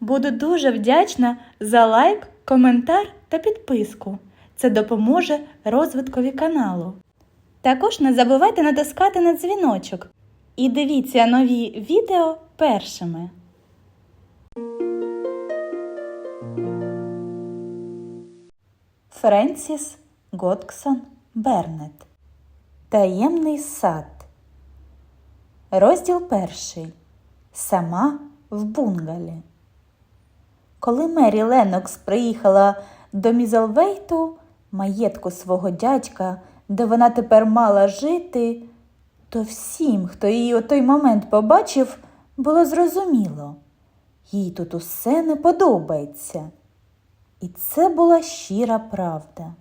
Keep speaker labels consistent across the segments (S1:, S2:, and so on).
S1: Буду дуже вдячна за лайк, коментар та підписку. Це допоможе розвиткові каналу. Також не забувайте натискати на дзвіночок і дивіться нові відео першими. Френсіс Готксон Бернет Таємний сад. Розділ перший. Сама в бунгалі. Коли Мері Ленокс приїхала до Мізелвейту, маєтку свого дядька, де вона тепер мала жити, то всім, хто її у той момент побачив, було зрозуміло. Їй тут усе не подобається. І це була щира правда.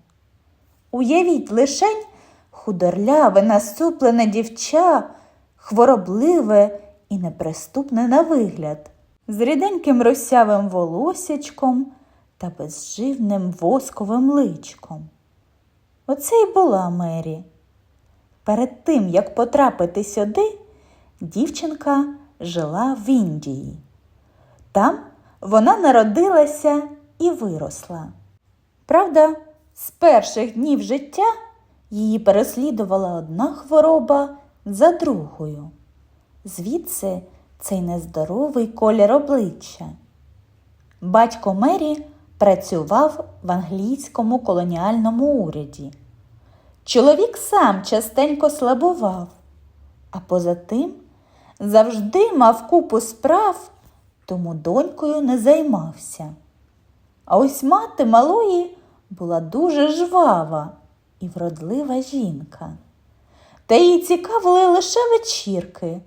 S1: Уявіть лишень худорляве, насуплене дівча, хворобливе і неприступне на вигляд, з ріденьким росявим волосячком та безживним восковим личком. Оце й була Мері. Перед тим, як потрапити сюди, дівчинка жила в Індії. Там вона народилася і виросла. Правда, з перших днів життя її переслідувала одна хвороба за другою. Звідси цей нездоровий колір обличчя. Батько Мері працював в англійському колоніальному уряді. Чоловік сам частенько слабував, а поза тим завжди мав купу справ, тому донькою не займався. А ось мати малої була дуже жвава і вродлива жінка. Та їй цікавили лише вечірки,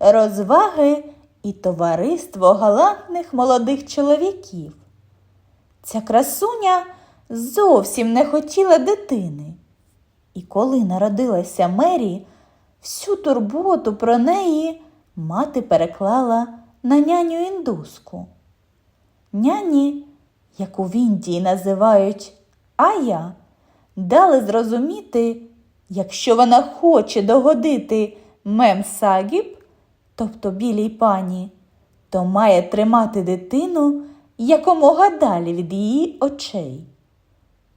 S1: розваги і товариство галантних молодих чоловіків. Ця красуня зовсім не хотіла дитини. І коли народилася Мері, всю турботу про неї мати переклала на няню індуску. Няні, яку в Індії називають Ая, дали зрозуміти, якщо вона хоче догодити мемсагіб, тобто білій пані, то має тримати дитину якомога далі від її очей.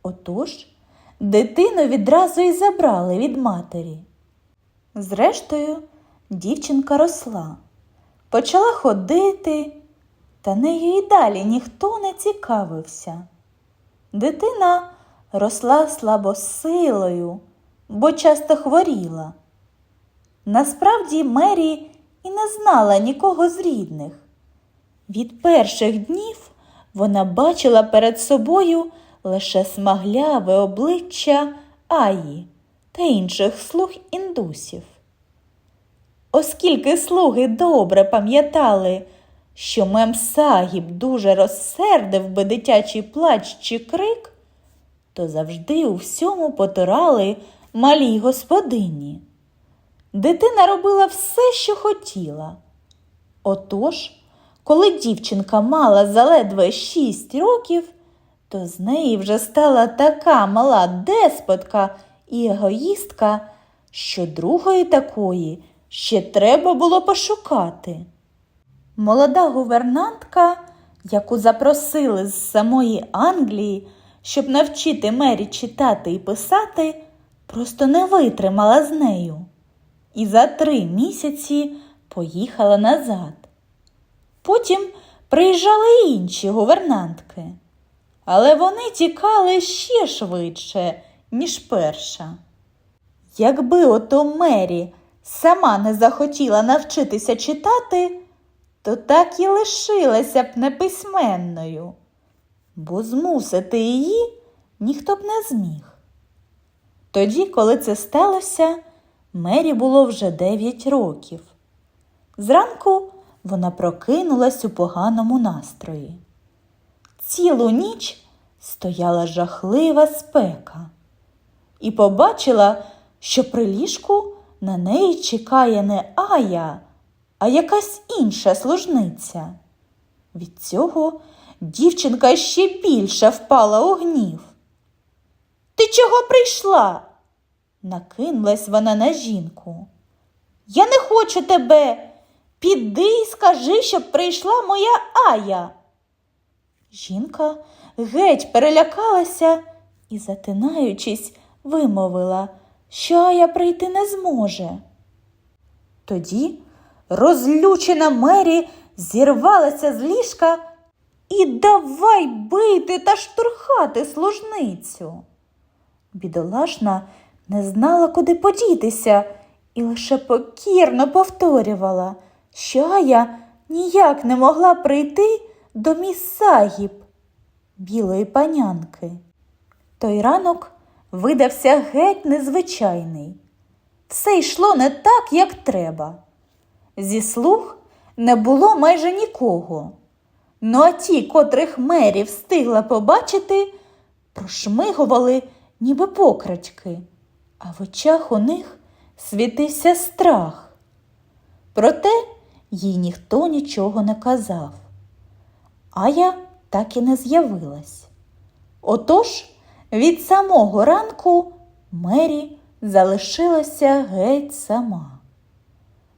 S1: Отож, дитину відразу й забрали від матері. Зрештою, дівчинка росла, почала ходити, та нею й далі ніхто не цікавився. Дитина росла слабосилою, бо часто хворіла. Насправді Мері і не знала нікого з рідних. Від перших днів вона бачила перед собою лише смагляве обличчя Аї та інших слуг індусів. Оскільки слуги добре пам'ятали, що мемсагіб дуже розсердив би дитячий плач чи крик, то завжди у всьому потирали малій господині. Дитина робила все, що хотіла. Отож, коли дівчинка мала заледве шість років, то з неї вже стала така мала деспотка і егоїстка, що другої такої ще треба було пошукати. Молода гувернантка, яку запросили з самої Англії, щоб навчити Мері читати і писати, просто не витримала з нею і за три місяці поїхала назад. Потім приїжджали інші гувернантки, але вони тікали ще швидше, ніж перша. Якби ото Мері сама не захотіла навчитися читати, то так і лишилася б неписьменною, бо змусити її ніхто б не зміг. Тоді, коли це сталося, Мері було вже дев'ять років. Зранку вона прокинулась у поганому настрої. Цілу ніч стояла жахлива спека і побачила, що при ліжку на неї чекає не Ая, а якась інша служниця. Від цього дівчинка ще більше впала у гнів. Ти чого прийшла? Накинулась вона на жінку. Я не хочу тебе. Піди і скажи, щоб прийшла моя Ая. Жінка геть перелякалася і, затинаючись, вимовила, що Ая прийти не зможе. Тоді розлючена Мері зірвалася з ліжка і давай бити та штурхати служницю. Бідолашна не знала, куди подітися, і лише покірно повторювала, що Ая ніяк не могла прийти до міс білої панянки. Той ранок видався геть незвичайний. Все йшло не так, як треба. Зі слуг не було майже нікого. Ну а ті, котрих Мері встигла побачити, прошмигували, ніби покрачки, а в очах у них світився страх. Проте їй ніхто нічого не казав. Ая так і не з'явилась. Отож, від самого ранку Мері залишилася геть сама.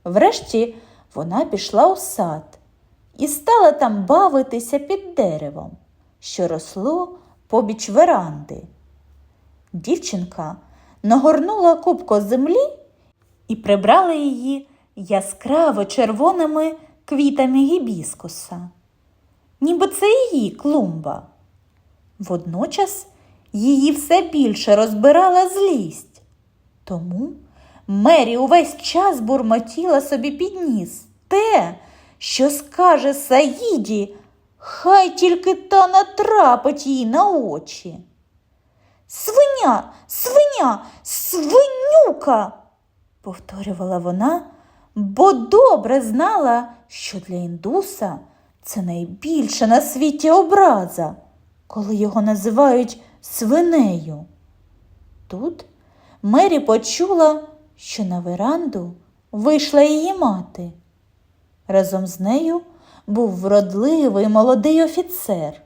S1: Врешті вона пішла у сад і стала там бавитися під деревом, що росло побіч веранди. Дівчинка нагорнула кубко землі і прибрала її яскраво червоними квітами гібіскуса, ніби це її клумба. Водночас її все більше розбирала злість. Тому Мері увесь час бурмотіла собі під ніс те, що скаже Саїді, хай тільки та натрапить їй на очі. Свиня, свиня, свинюка, повторювала вона, бо добре знала, що для індуса це найбільша на світі образа, коли його називають свинею. Тут Мері почула, що на веранду вийшла її мати. Разом з нею був вродливий молодий офіцер.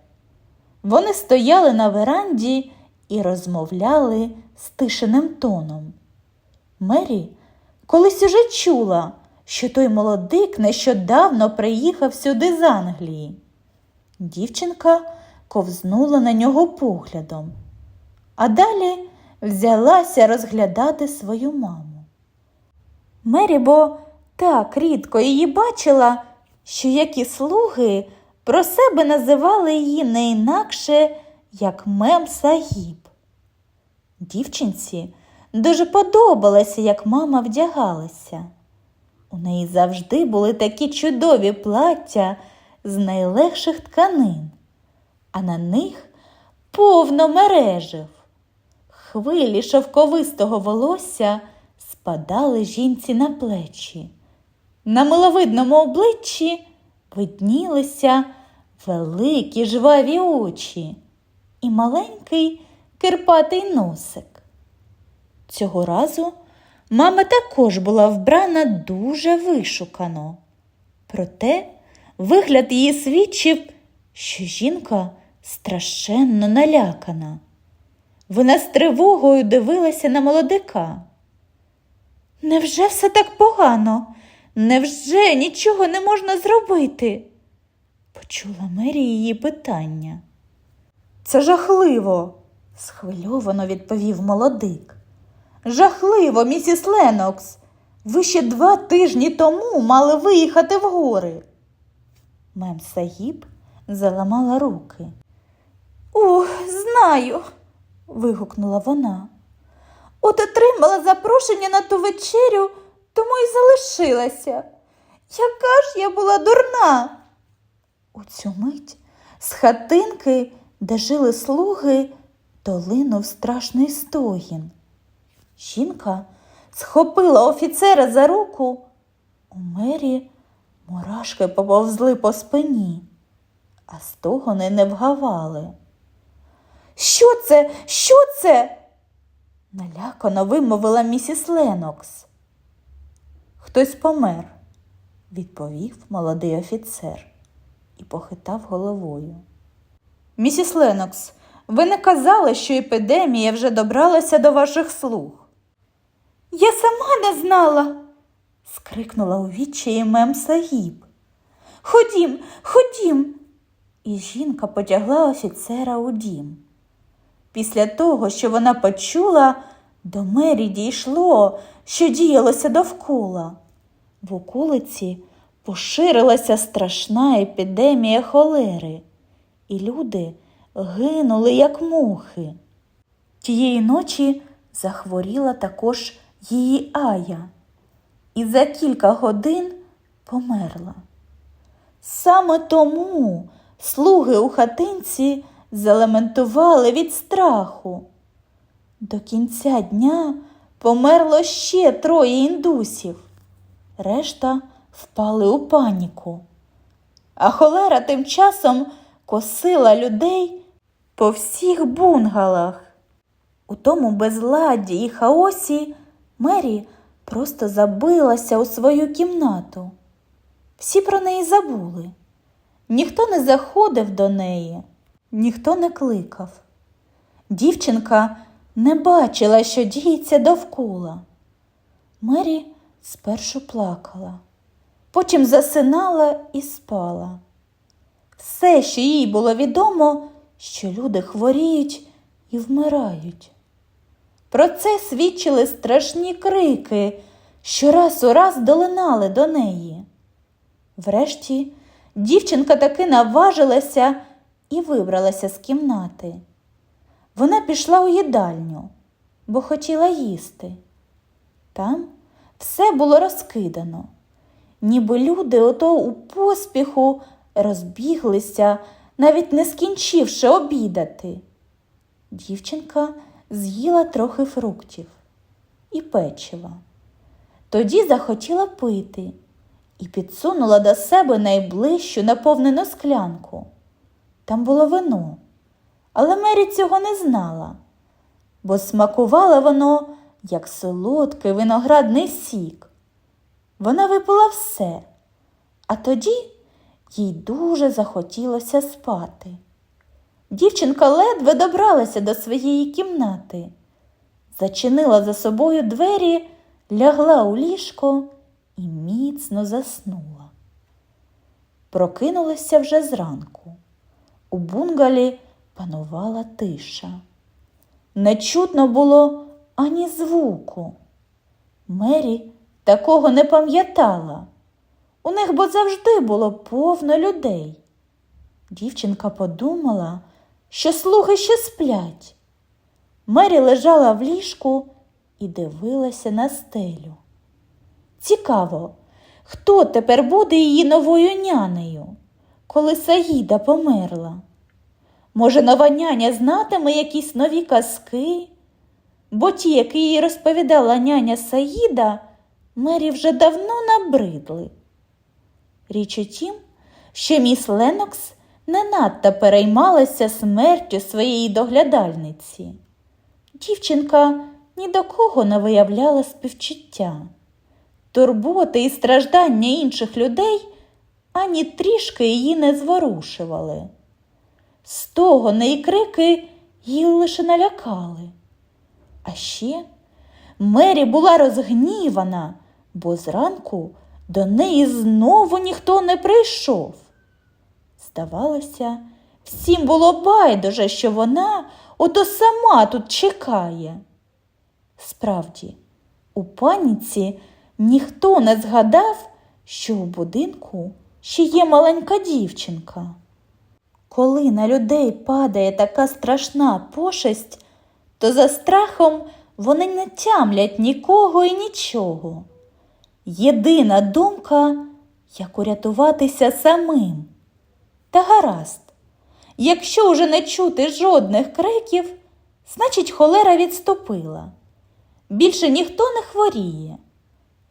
S1: Вони стояли на веранді і розмовляли стишеним тоном. Мері колись уже чула, що той молодик нещодавно приїхав сюди з Англії. Дівчинка ковзнула на нього поглядом, а далі взялася розглядати свою маму. Мері бо так рідко її бачила, що які слуги про себе називали її не інакше, як мем Сагіб. Дівчинці дуже подобалося, як мама вдягалася. У неї завжди були такі чудові плаття з найлегших тканин, а на них повно мережив. Хвилі шовковистого волосся спадали жінці на плечі. На миловидному обличчі виднілися великі жваві очі і маленький кирпатий носик. Цього разу мама також була вбрана дуже вишукано. Проте вигляд її свідчив, що жінка страшенно налякана. Вона з тривогою дивилася на молодика. Невже все так погано? Невже нічого не можна зробити? Почула Мері її питання. Це жахливо, схвильовано відповів молодик. Жахливо, місіс Ленокс. Ви ще два тижні тому мали виїхати в гори. Мем Сагіб заламала руки. Ух, знаю, вигукнула вона. От отримала запрошення на ту вечерю, тому й залишилася. Яка ж я була дурна. У цю мить з хатинки, де жили слуги, долинув страшний стогін. Жінка схопила офіцера за руку. У мері мурашки поповзли по спині, а стогони не вгавали. Що це? Що це? налякано вимовила місіс Ленокс. Хтось помер, відповів молодий офіцер і похитав головою. Місіс Ленокс, ви не казали, що епідемія вже добралася до ваших слуг. Я сама не знала, скрикнула у відчаї мем Сагіб. Ходім, ходім. і жінка потягла офіцера у дім. Після того, що вона почула, до Мері дійшло, що діялося довкола. В околиці поширилася страшна епідемія холери, і люди гинули, як мухи. Тієї ночі захворіла також її Ая, і за кілька годин померла. Саме тому слуги у хатинці залементували від страху. До кінця дня померло ще троє індусів. Решта впали у паніку. А холера тим часом косила людей по всіх бунгалах. У тому безладді і хаосі Мері просто забилася у свою кімнату. Всі про неї забули. Ніхто не заходив до неї, ніхто не кликав. Дівчинка не бачила, що діється довкола. Мері спершу плакала, потім засинала і спала. Все, що їй було відомо, що люди хворіють і вмирають. Про це свідчили страшні крики, що раз у раз долинали до неї. Врешті дівчинка таки наважилася і вибралася з кімнати. Вона пішла у їдальню, бо хотіла їсти. Там все було розкидано, ніби люди ото у поспіху розбіглися, навіть не скінчивши обідати. Дівчинка з'їла трохи фруктів і печива. Тоді захотіла пити і підсунула до себе найближчу наповнену склянку. Там було вино, але Мері цього не знала, бо смакувало воно, як солодкий виноградний сік. Вона випила все, а тоді їй дуже захотілося спати. Дівчинка ледве добралася до своєї кімнати, зачинила за собою двері, лягла у ліжко і міцно заснула. Прокинулася вже зранку. У бунгалі панувала тиша. Не чутно було ані звуку. Мері такого не пам'ятала. У них бо завжди було повно людей. Дівчинка подумала, що слуги ще сплять. Мері лежала в ліжку і дивилася на стелю. Цікаво, хто тепер буде її новою нянею, коли Саїда померла? Може, нова няня знатиме якісь нові казки? Бо ті, які їй розповідала няня Саїда, Мері вже давно набридли. Річ у тім, що міс Ленокс не надто переймалася смертю своєї доглядальниці. Дівчинка ні до кого не виявляла співчуття. Турботи і страждання інших людей ані трішки її не зворушували. Стогони і крики її лише налякали. А ще Мері була розгнівана, бо зранку до неї знову ніхто не прийшов. Здавалося, всім було байдуже, що вона ото сама тут чекає. Справді, у паніці ніхто не згадав, що у будинку ще є маленька дівчинка. Коли на людей падає така страшна пошесть, то за страхом вони не тямлять нікого і нічого. Єдина думка, як урятуватися самим. Та гаразд, якщо вже не чути жодних криків, значить холера відступила. Більше ніхто не хворіє.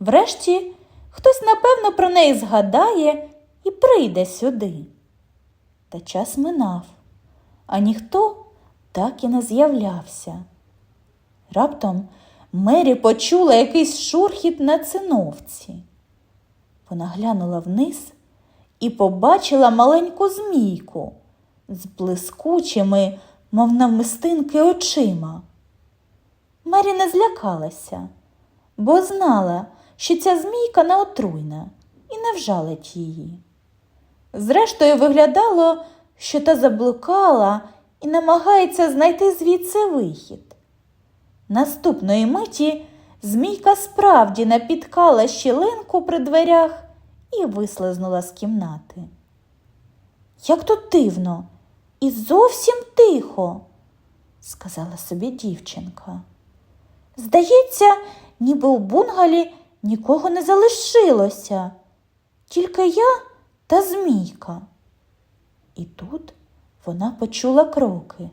S1: Врешті хтось, напевно, про неї згадає і прийде сюди. Та час минав, а ніхто так і не з'являвся. Раптом Мері почула якийсь шурхіт на циновці. Вона глянула вниз і побачила маленьку змійку з блискучими, мов навмистинки, очима. Мері не злякалася, бо знала, що ця змійка неотруйна і не вжалить її. Зрештою, виглядало, що та заблукала і намагається знайти звідси вихід. Наступної миті змійка справді напіткала щілинку при дверях і вислизнула з кімнати. Як тут дивно і зовсім тихо, сказала собі дівчинка. Здається, ніби у бунгалі нікого не залишилося, тільки я та змійка. І тут вона почула кроки.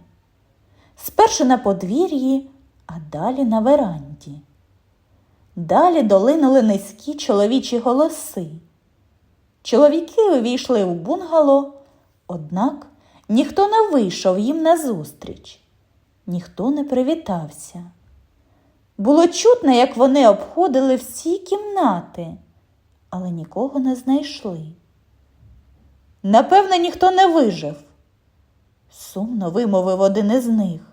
S1: Спершу на подвір'ї, а далі на веранді. Далі долинули низькі чоловічі голоси. Чоловіки увійшли в бунгало, однак ніхто не вийшов їм назустріч, ніхто не привітався. Було чутно, як вони обходили всі кімнати, але нікого не знайшли. Напевне, ніхто не вижив, сумно вимовив один із них.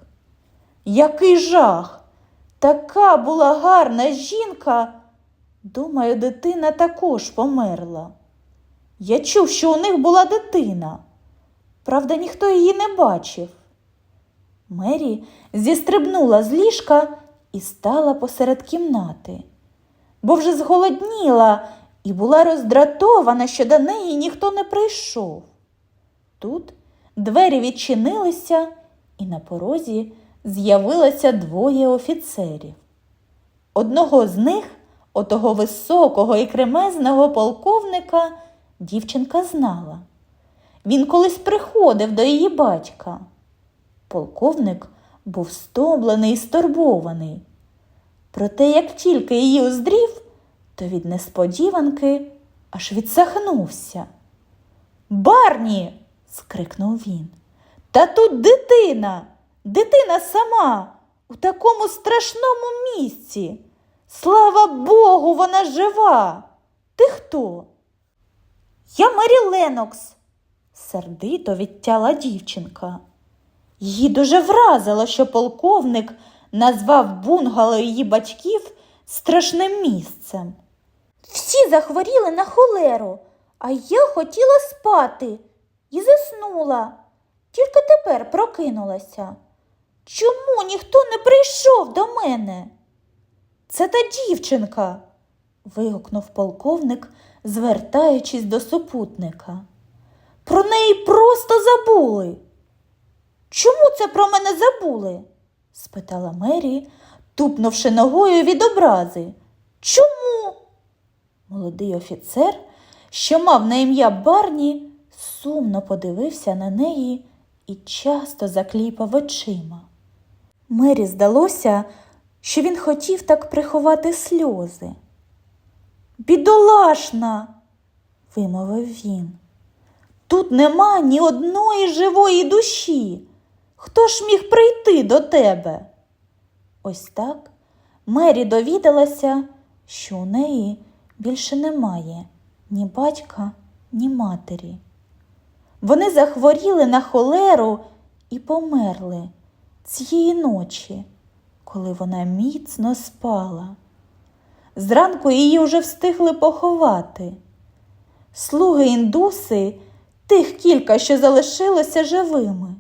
S1: Який жах! Така була гарна жінка. Думаю, дитина також померла. Я чув, що у них була дитина. Правда, ніхто її не бачив. Мері зістрибнула з ліжка і стала посеред кімнати, бо вже зголодніла і була роздратована, що до неї ніхто не прийшов. Тут двері відчинилися, і на порозі з'явилося двоє офіцерів. Одного з них, отого високого і кремезного полковника, дівчинка знала. Він колись приходив до її батька. Полковник був стомлений і стурбований. Проте, як тільки її уздрів, то від несподіванки аж відсахнувся. Барні. скрикнув він. Та тут дитина, дитина сама у такому страшному місці. Слава Богу, вона жива. Ти хто? Я Мері Ленокс, сердито відтяла дівчинка. Її дуже вразило, що полковник назвав бунгало її батьків страшним місцем. Всі захворіли на холеру, а я хотіла спати і заснула. Тільки тепер прокинулася. Чому ніхто не прийшов до мене? Це та дівчинка. вигукнув полковник, звертаючись до супутника. Про неї просто забули. Чому це про мене забули? спитала Мері, тупнувши ногою від образи. Чому? Молодий офіцер, що мав на ім'я Барні, сумно подивився на неї і часто закліпав очима. Мері здалося, що він хотів так приховати сльози. Бідолашна, вимовив він. Тут нема ні одної живої душі. Хто ж міг прийти до тебе? Ось так Мері довідалася, що у неї більше немає ні батька, ні матері. Вони захворіли на холеру і померли цієї ночі, коли вона міцно спала. Зранку її вже встигли поховати. Слуги індуси, тих кілька, що залишилося живими,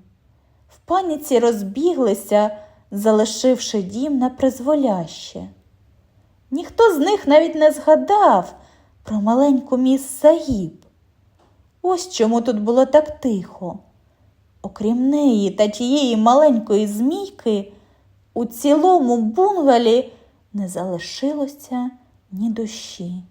S1: в паніці розбіглися, залишивши дім на призволяще. Ніхто з них навіть не згадав про маленьку міс Сагіб. Ось чому тут було так тихо. Окрім неї та тієї маленької змійки, у цілому бунгалі не залишилося ні душі.